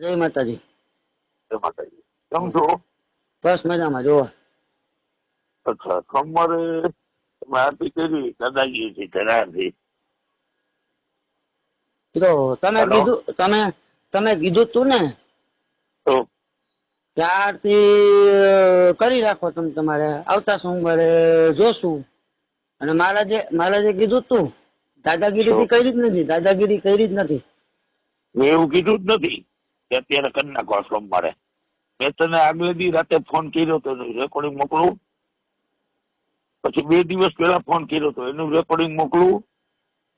જય માતાજી. જય માતાજી. કેમ છો? બસ મજામાં જોવો અચ્છા તમે આરતી કરી થી કરારથી તો તમે કીધું તમે તમે કીધું તું ને તો? ત્યારથી અ, કરી રાખો તમે તમારે. આવતા સોમવારે જોશું. અને મહારાજે મહારાજે કીધું તું. દાદાગીરી કરી જ નથી દાદાગીરી કરી જ નથી. મેં એવું કીધું જ નથી. કે અત્યારે કરી નાખો સોમવારે મેં તને આગલે દી રાતે ફોન કર્યો તો એનું રેકોર્ડિંગ મોકલું. પછી બે દિવસ પહેલા ફોન કર્યો તો એનું રેકોર્ડિંગ મોકલું.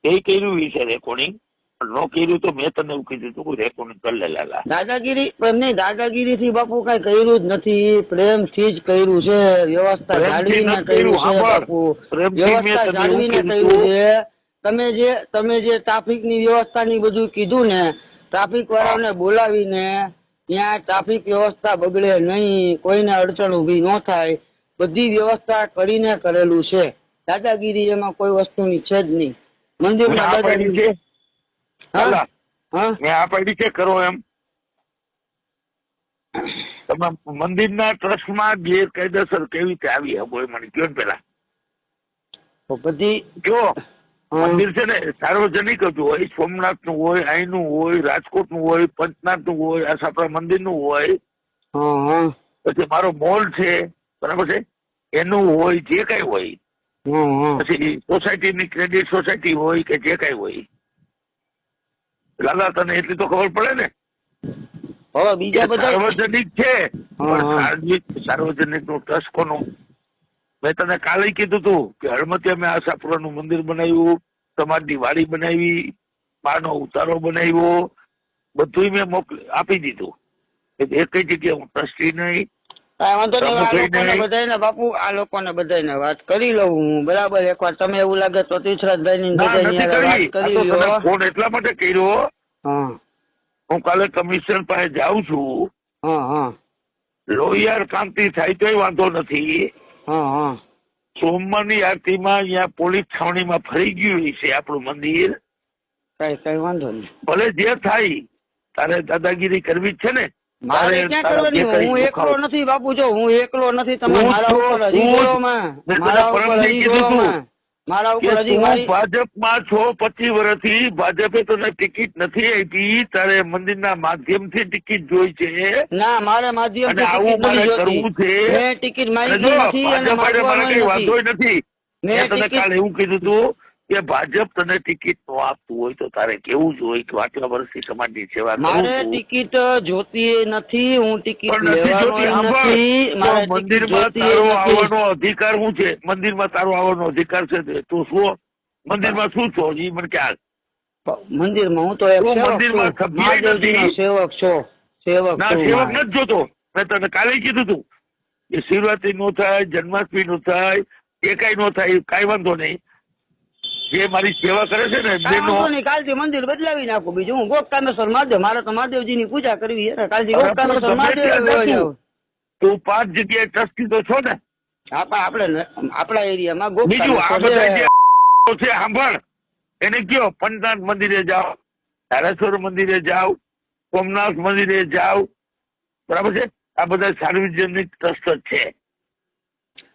એ કર્યું છે રેકોર્ડિંગ ન કર્યું તો મેં તને એવું કીધું હતું રેકોર્ડિંગ કરી લાલા. દાદાગીરી પણ નહીં દાદાગીરી થી બાપુ કઈ કર્યું જ નથી. પ્રેમથી જ કર્યું છે. વ્યવસ્થા જાળવીને કર્યું કર્યું, છે બાપુ. વ્યવસ્થા જાળવીને કર્યું છે. તમે જે તમે જે ટ્રાફિકની વ્યવસ્થા ની બધું કીધું ને ટ્રાફિક વાળાને બોલાવીને ત્યાં ટ્રાફિક વ્યવસ્થા બગડે નહીં કોઈને અડચણ ઊભી ન થાય બધી વ્યવસ્થા કરીને કરેલું છે. દાદાગીરી એમાં કોઈ વસ્તુની છે જ નહીં. મંદિરમાં દાદાગીરી છે. હા? મેં આ પાડી છે કરો એમ. તમે મંદિરના ટ્રસ્ટમાં ગેરકાયદેસર કેવી રીતે આવી? હબો એ મને કયો પેલા? તો બધી જો. મંદિર છે ને સાર્વજનિક હતું હોય સોમનાથનું હોય અહીંનું હોય રાજકોટનું હોય પંચનાથનું હોય આ આપણા મંદિરનું હોય પછી મારો મોલ છે બરાબર છે? એનું હોય જે કઈ હોય. પછી સોસાયટી ની ક્રેડિટ સોસાયટી હોય કે જે કઈ હોય. લાલા તને એટલી તો ખબર પડે ને? હવે બીજા બધા સાર્વજનિક છે સાર્વજનિકનું ટ્રસ્ટ કોનું? મેં તને કાલે કીધું તું કે હળમતી અમે આશાપુરાનું મંદિર બનાવ્યું તમારી વાડી બનાવી પાનો ઉતારો બનાવ્યો બધું મેં મોકલી આપી દીધું. એક કઈ જગ્યાએ હું ટ્રસ્ટી નહીં. વાંધો નહીં આ તમે લોકોને કહીને- બધાયને બાપુ આ લોકોને બધાયને વાત કરી લઉં હું બરાબર? એકવાર તમે એવું લાગે તો તીર્થરાજભાઈ ની વાત કરી ફોન એટલા માટે કર્યો. હા. હું કાલે કમિશનર પાસે જાઉં છું. હા હા. લોહિયાર કાંતિ થાય તોય વાંધો નથી. સોમવારની આરતીમાં અહીંયા પોલીસ છાવણીમાં ફરી ગયું છે આપણું મંદિર. કઈ કઈ વાંધો નહીં. ભલે જે થાય તારે દાદાગીરી કરવી જ છે ને. મારે ક્યાં કરવાની? હું એકલો નથી બાપુ જો હું એકલો નથી તમે હું મારા ઉપર મારા ઉપર હજી મારા ભાજપમાં છો પચીસ વર્ષથી ભાજપે તને ટિકિટ નથી આપી તારે મંદિરના માધ્યમથી ટિકિટ જોઈ છે. ના મારે માધ્યમ આવું મારે કરવું છે. મેં ટિકિટ મારી નથી અને ભાજપ હારે મારે કઈ વાંધો નથી. મેં મેં તને કાલે એવું કીધું તું કે ભાજપ તને ટિકિટ નો આપતું હોય તો તારે કેવું જોઈએ કે આટલા વર્ષથી સમાજની સેવા મારે ટિકિટ જોતી નથી હું ટિકિટ લેવાનો મંદિરમાં તારો આવવાનો અધિકાર શું છે? મંદિરમાં તારો આવવાનો અધિકાર છે તું? શું મંદિરમાં શું છો? ઈ મને ક્યાં? મંદિરમાં હું તો મંદિરમાં સભ્ય નથી. સેવક છો સેવક ના સેવક નથી જોતો. મેં તને કાલે કીધું તું. કે શિવરાત્રી નો થાય જન્માષ્ટમી નો થાય એ કઈ નો થાય કઈ વાંધો નહીં. જે મારી સેવા કરે છે ને નહીં, કાલથી મંદિર બદલાવી નાખું. બીજું હું ગોપકામેશ્વર મહાદેવ મારે તો મહાદેવજીની પૂજા કરવી છે કાલથી ગોપકામેશ્વર મહાદેવ તું. પાંચ જગ્યાએ ટ્રસ્ટી તો છો ને. આપણા આપણે આપણા એરિયામાં બીજું આ બધા છે. સાંભળ. એને કયો? પંચનાથ મંદિરે જાઓ ધારેશ્વર મંદિરે જાઓ સોમનાથ મંદિરે જાઓ. બરાબર છે? આ બધા સાર્વજનિક ટ્રસ્ટ છે.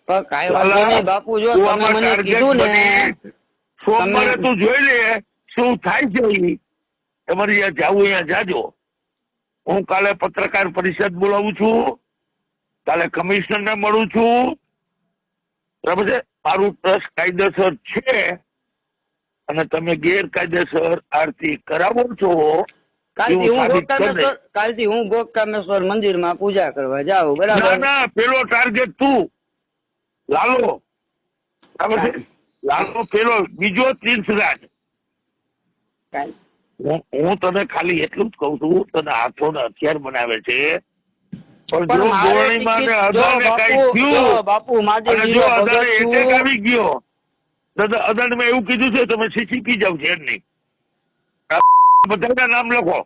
પણ કાંઈ વાંધો નહીં બાપુ જો તમે મને કીધું ને સોમવારે તું જોઈ લે શું થાય છે તમારે જ્યાં જવું અહીંયા જાજો. હું કાલે પત્રકાર પરિષદ બોલાવું છું. કાલે કમિશનર ને મળું છું. બરાબર છે? મારું ટ્રસ્ટ કાયદેસર છે. અને તમે ગેરકાયદેસર આરતી કરાવો છો. કાલથી હું ગોકામેશ્વર મંદિરમાં પૂજા કરવા જાઉં. બરાબર? ના પેલો ટાર્ગેટ તું. લાલો. બરાબર છે? લાલો પેલો બીજો તીર્થરાજ હું તને ખાલી એટલું જ કઉ છું તને હાથો ને હથિયાર બનાવે છે. એવું કીધું છે તમે સીસીપી જાવ છે નહીં બધાના નામ લખો.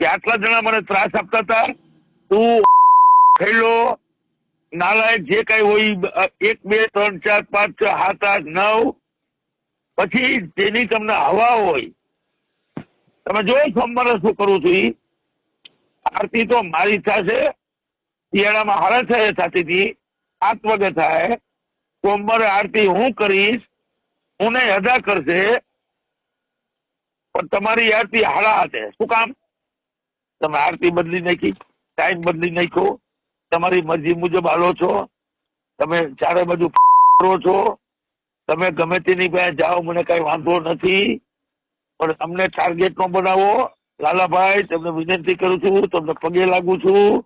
કે આટલા જણા મને ત્રાસ આપતા હતા તું થયેલો નાલાયક જે કઈ હોય એક, બે, ત્રણ, ચાર, પાંચ, છ, સાત, આઠ, નવ, પછી જેની તમને હવા હોય, તમે જો સોમવારે શું કરું છું આરતી તો મારી થશે શિયાળામાં હાડા થાય થતી હતી આઠ વાગે થાય, સોમવારે આરતી હું કરીશ હું અદા કરશે, પણ તમારી આરતી હાળા હાથે. શું કામ? તમે આરતી બદલી નાખી, ટાઈમ બદલી નાખ્યો તમારી મરજી મુજબ હાલો છો. તમે ચારે બાજુ કરો છો. તમે ગમે તેની પાસે જાઓ મને કઈ વાંધો નથી. પણ અમને ટાર્ગેટ નો બનાવો. લાલાભાઈ તમને વિનંતી કરું છું તમને પગે લાગુ છું.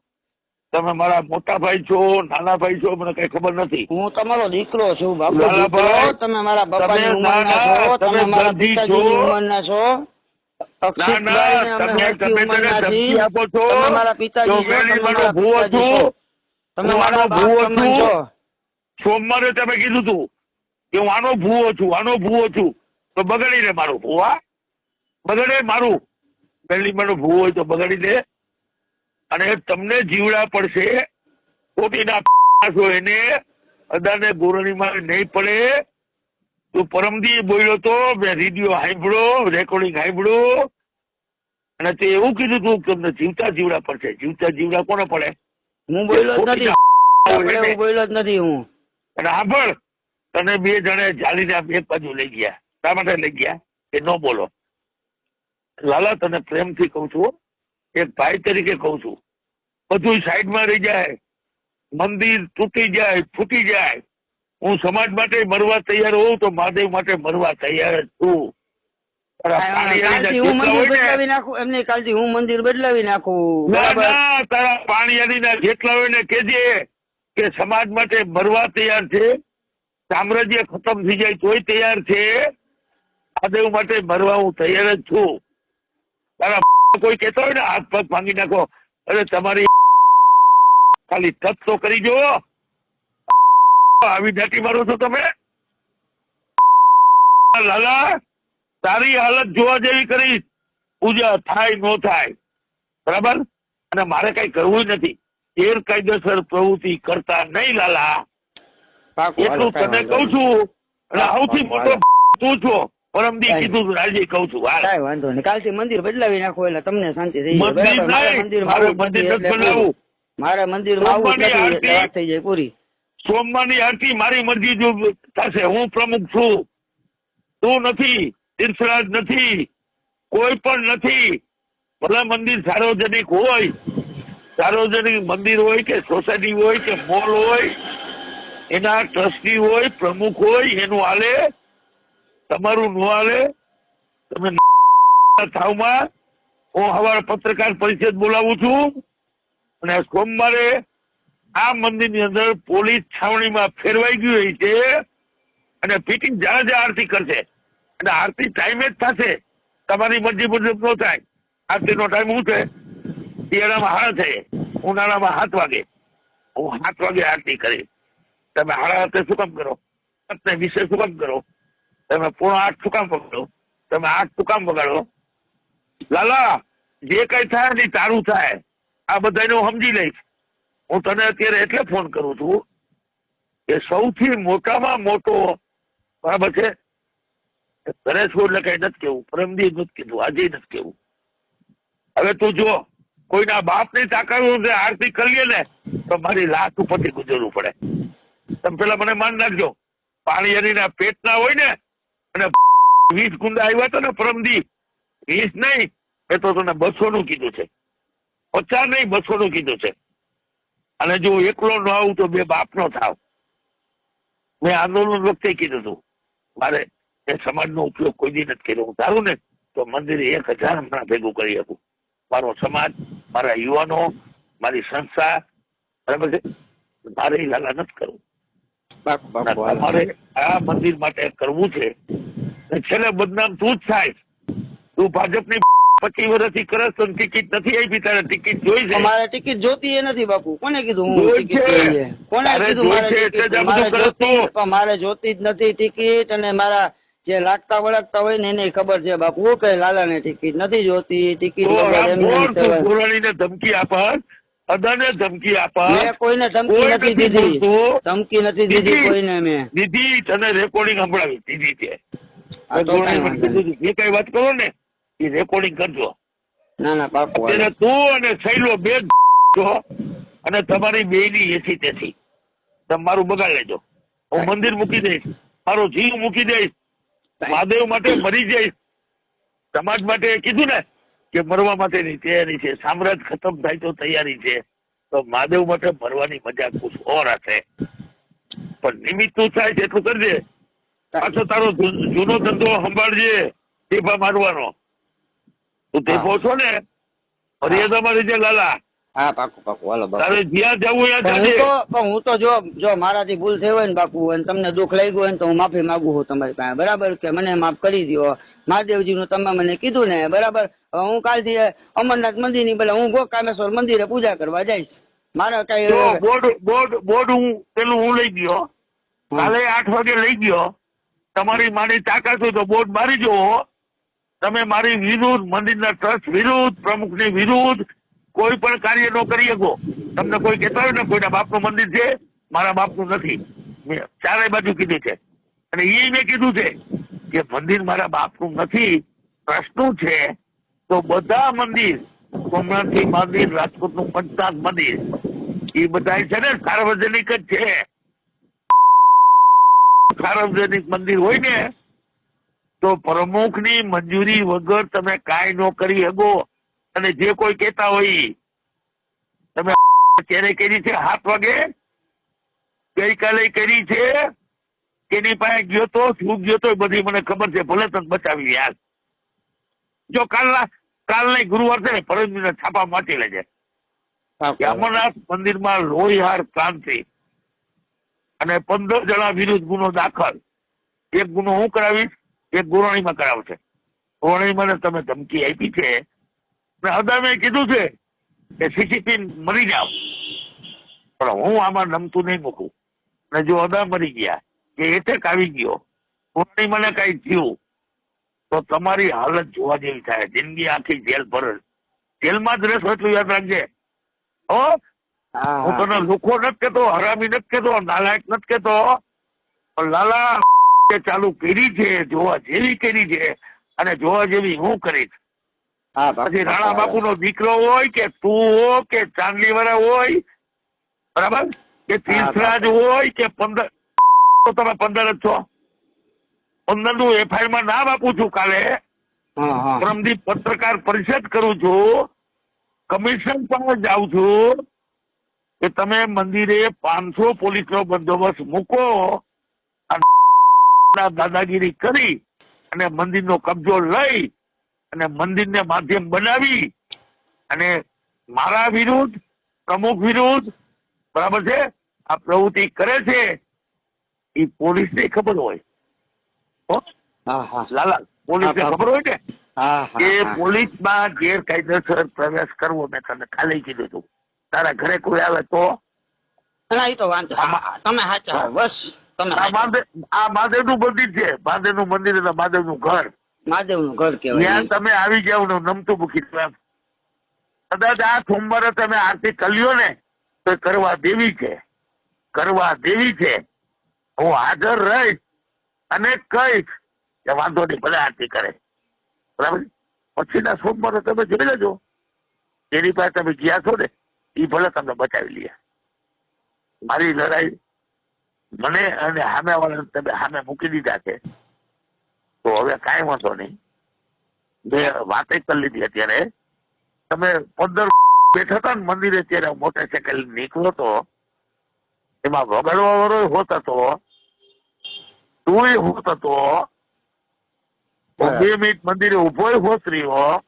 તમે મારા મોટા ભાઈ છો નાના ભાઈ છો મને કઈ ખબર નથી. હું તમારો દીકરો છું બાપુ. લાલાભાઈ, તમે મારા બાપાની તમે મારા છો. સોમવારે તમે કીધું તું કે હું આનો ભૂવો છું આનો ભૂવો છું. તો બગડી દે મારું ભૂવા બગડે મારું. પહેલી મારો ભૂવો હોય તો બગાડી દે. અને તમને જીવડા પડશે. ખોટીના છો એને. અદાને ગોરણીમાં નહીં પડે. તું પરમદી બોલ્યો તો મેં રેડિયો સાંભળ્યો રેકોર્ડિંગ સાંભળ્યું અને તે એવું કીધું તું કે તમને જીવતા જીવડા પડશે જીવતા જીવડા કોને પડે? હું બોલ્યો જ નથી. બોલ્યો જ હું. અને સાંભળ તને બે જણે જાળીને એક બાજુ લઈ ગયા. શા માટે લઈ ગયા? કે ન બોલો. લાલા તને પ્રેમથી કહું છું એક ભાઈ તરીકે કહું છું. બધું સાઈડમાં રહી જાય. મંદિર તૂટી જાય ફૂટી જાય. હું સમાજ માટે મરવા તૈયાર હોઉં તો મહાદેવ માટે મરવા તૈયાર જ છું. એમને કાલથી હું મંદિર બદલાવી નાખું. ના જેટલા હોય ને કેજે કે સમાજ માટે મરવા તૈયાર છે. સામ્રાજ્ય ખતમ થઈ જાય તોય તૈયાર છે. મહાદેવ માટે મરવા હું તૈયાર જ છું. તારા કોઈ કેતો હોય ને હાથ પગ ભાંગી નાખો. અરે તમારી ખાલી ટચ તો કરી જુઓ. આવી દાટી મારો છો તમે? લાલા તારી હાલત જોવા જેવી કરી પૂજા થાય નો થાય. બરાબર? અને મારે કઈ કરવું નથી. ગેરકાયદેસર પ્રવૃત્તિ કરતા નહીં લાલા. એટલું તને કઉ છું. અને સૌથી મોટો તું છો. પરમદી કાંઈ કીધું રાજી કઉ છું હાલ. વાંધો નહીં. કાલથી મંદિર બદલાવી નાખો એટલે તમને શાંતિ થઈ જાય. મંદિર મારું મંદિરમાં મારે મંદિરમાં આરતી- થઈ જાય પૂરી. સોમવારની આરતી મારી મરજી જો થશે. હું પ્રમુખ છું. તું નથી, તીર્થરાજ નથી, કોઈ પણ નથી. ભલે મંદિર સાર્વજનિક હોય, સાર્વજનિક મંદિર હોય કે સોસાયટી હોય કે મોલ હોય, એના ટ્રસ્ટી હોય, પ્રમુખ હોય, એનું હાલે, તમારું નો હાલે, તમે થાવમાં હું હવારે પત્રકાર પરિષદ બોલાવું છું. અને સોમવારે આ મંદિરની અંદર પોલીસ છાવણીમાં ફેરવાઈ ગયું હોય છે અને ફિટિંગ જ્યાં જ્યાં આરતી કરશે. અને આરતી ટાઈમે જ થશે. તમારી મરજી મુજબ નો થાય. આરતીનો ટાઈમ શું છે? શિયાળામાં હાડા થાય ઉનાળામાં સાત વાગે. હું સાત વાગે આરતી કરી તમે હાડા હાથે શું કામ કરો? સાતને વિશે શું કામ કરો? તમે પૂર્ણ આઠ શું કામ પકડો તમે આઠ શું કામ વગાડો? લાલા, જે કઈ થાય ને તારું થાય. આ બધાને હું સમજી લઈશ. હું તને અત્યારે એટલે ફોન કરું છું કે સૌથી મોટામાં મોટો, બરાબર છે? છું એટલે કઈ નથી કેવું પ્રેમદી નથી કીધું, આજે નથી કેવું હવે તું જો, કોઈના બાપની તાકાત આરતી કરીએ ને, તો મારી લાશ ઉપરથી ગુજરવું પડે. તમે પેલા મને માન નાખજો પાણી હરીના પેટના હોય ને, અને વીસ ગુંડા આવ્યા હતા ને પરમદી વીસ નહીં એ તો તને બસો નું કીધું છે. પચાસ નહીં બસો નું કીધું છે. અને જો એકલો ન આવું તો બે બાપ નો થાવ. મેં આંદોલન વખતે કીધું હતું મારે એ સમાજનો ઉપયોગ કોઈ દી નથી કર્યો હું. ધારું ને તો મંદિરે એક હજાર હમણાં ભેગું કરી શકું. મારો સમાજ મારા યુવાનો મારી સંસ્થા બરાબર છે? મારે લાલા નથી કરવું. તમારે આ મંદિર માટે કરવું છે છેલ્લે બદનામ તું જ થાય. તું ભાજપની પચીસ વર્ષથી કરસ તો ટિકિટ નથી આપી તારે ટિકિટ જોઈ છે મારે ટિકિટ જોતી એ નથી બાપુ. કોને કીધું હું કોને કીધું મારે જોતી જ નથી ટિકિટ અને મારા જે લાગતા વળગતા હોય ને એને ખબર છે બાપુ. કે લાલાને ટિકિટ નથી જોતી? ટિકિટ. ગોરાણીને ધમકી આપત? અદાને ધમકી આપા મેં કોઈને ધમકી નથી દીધી. ધમકી નથી દીધી. કોઈને મેં. દીધી તને રેકોર્ડિંગ સંભળાવી દીધી છે. કઈ વાત કરો ને? એ રેકોર્ડિંગ કરજો. ના ના પાકું અત્યારે તું અને શૈલો બે જ છો અને તમારી બે ની એસી તેથી. તમે મારું બગાડ લેજો. હું મંદિર મૂકી દઈશ. મારો જીવ મૂકી દઈશ. મહાદેવ માટે મરી જઈશ. સમાજ માટે કીધું ને કે મરવા માટેની તૈયારી છે. સામ્રાજ્ય ખતમ થાય તો તૈયારી છે. તો મહાદેવ માટે મરવાની મજા કુછ ઓર હશે પણ નિમિત્ત તું થાય છે એટલું કરજે. પાછો તારો જૂનો ધંધો સંભાળજે. ટીપા મારવાનો. તું ને. લાલા. હા પાકું પાકું. હાલો તારે જ્યાં જવું ત્યાં હું જજે. તો પણ હું તો જો જો મારાથી ભૂલ થઈ હોય ને બાપુ અને તમને દુઃખ લાગ્યું હોય ને તો હું માફી માંગુ છું તમારી પાસે. બરાબર કે મને માફ કરી દો મહાદેવજીનું તમે મને કીધું ને બરાબર? હું કાલથી અમરનાથ મંદિરની પેલા હું ગોકામેશ્વર મંદિરે પૂજા કરવા જઈશ. મારે કઈ બોર્ડ બોર્ડ બોર્ડ હું પેલું હું લઈ ગયો. કાલે આઠ વાગે લઈ ગયો. તમારી મારી તાકાત હોય તો બોર્ડ મારી જુઓ. તમે મારી વિરુદ્ધ, મંદિરના ટ્રસ્ટ વિરુદ્ધ, પ્રમુખની વિરુદ્ધ કોઈ પણ કાર્ય ન કરી શકો. તમને કોઈ કહેતા હોય ને કોઈના બાપનું મંદિર છે, મારા બાપનું નથી. ચારે બાજુ કીધું છે. અને એ મેં કીધું છે કે મંદિર મારા બાપનું નથી, ટ્રસ્ટનું છે, તો બધા મંદિર સોમનાથજી મંદિર રાજકોટનું પંચનાથ મંદિર એ બધા છે ને સાર્વજનિક જ છે. સાર્વજનિક મંદિર હોય ને તો પ્રમુખની મંજૂરી વગર તમે કાંઈ ન કરી શકો. અને જે કોઈ કહેતા હોય. તમે ક્યારે કરી છે? હાથ વાગે? ગઈકાલે કરી છે? તેની પાસે ગયો તો? શું ગયો તો? બધી મને ખબર છે. ભલે તને બચાવી યાર. જો કાલના કાલના ગુરુવાર છે ને પરમદિવસના છાપા માટી લેજે. અમરનાથ મંદિરમાં લોહીહાર ક્રાંતિ. અને પંદર જણા વિરુદ્ધ ગુનો દાખલ. એક ગુનો હું કરાવીશ? એક ગોરણીમાં કરાવશે ગોરણીમાં તમે ધમકી આપી છે. અદામે કીધું છે કે સીસીપી મરી જાવ પણ હું આમાં નમતું નહીં મૂકું. અને જો અદા મરી ગયા કે એટેક આવી ગયો ગોરણી મને કઈ થયું તો તમારી હાલત જોવા જેવી થાય. જિંદગી આખી જેલ પર જેલમાં જ રહેશો એટલું યાદ રાખજે. હા? હું તને લુખો નથી કેતો હરામી નથી કેતો નાલાયક નથી કેતો. પણ લાલા તે ચાલુ કરી છે જોવા જેવી કરી છે અને જોવા જેવી હું કરીશ પછી રાણા બાપુ નો દીકરો હોય કે તું હો કે ચાંદલી વાળા હોય બરાબર? કે તીર્થરાજ હોય કે પંદર તો તમે પંદર જ છો. પંદરનું એફઆઈઆરમાં નામ આપું છું કાલે. પરમદીપ પત્રકાર પરિષદ કરું છું. કમિશન પણ જાઉં છું કે તમે મંદિરે પાંચસો પોલીસ નો બંદોબસ્ત મૂકો. ના દાદાગીરી કરી અને મંદિરનો કબજો લઈ અને મંદિરને માધ્યમ બનાવી અને મારા વિરુદ્ધ પ્રમુખ વિરુદ્ધ બરાબર છે? આ પ્રવૃત્તિ કરે છે એ પોલીસને ખબર હોય. હો? હા હા. લાલા પોલીસને ખબર હોય ને? એ પોલીસમાં ગેરકાયદેસર પ્રવેશ કરવો મેં તને ખાલી કીધું હતું. તારા ઘરે કોઈ આવે તો? ના, તો વાંધો. તમે સાચા બસ. આ મહાદેવ આ મહાદેવનું મંદિર છે. મહાદેવનું મંદિર એટલે મહાદેવનું ઘર. મહાદેવનું ઘર કહેવાય. ત્યાં તમે આવી જાવ ને નમતું મૂકી એમ. કદાચ આ સોમવારે તમે આરતી કર્યો ને તો કરવા દેવી છે. કરવા દેવી છે. હું હાજર રહીશ અને કહીશ કે વાંધો નહીં ભલે આરતી કરે. બરાબર? પછીના સોમવારે તમે જોઈ લેજો. એની પાસે તમે ગયા છો ને એ ભલે તમને બચાવી લે. મારી લડાઈ મને અને સામે વાળાને તમે સામે મૂકી દીધા છે. તો હવે કાંઈ વાંધો નહીં. મેં વાતે કરી લીધી અત્યારે. તમે પંદર બેઠા હતા ને મંદિરે ત્યારે મોટરસાયકલ નીકળો તો એમાં વગાડવા વાળો હોત હતો તું હોત હતો બે મિનિટ મંદિરે ઊભો હોત રહ્યો.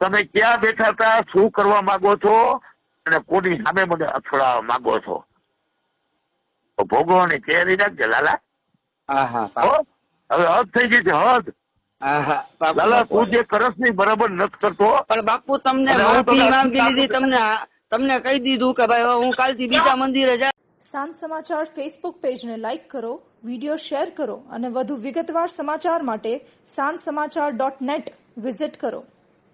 તમે ક્યાં બેઠા હતા શું કરવા માંગો છો? અને કોની સામે મને અથડાવવા માંગો છો? તો ભોગવવાની તૈયારી રાખજે લાલા. હવે હદ થઈ ગઈ છે હદ. લાલા તું જે કરસની બરાબર નથી કરતો પણ બાપુ તમને માફી તમને માંગી લીધી તમને તમને કહી દીધું કે ભાઈ હું કાલથી બીજા મંદિરે જાય સાંજ સમાચાર ફેસબુક પેજને લાઇક કરો વીડિયો શેર કરો અને વધુ વિગતવાર સમાચાર માટે સાંજ સમાચાર ડોટ નેટ વિઝિટ કરો.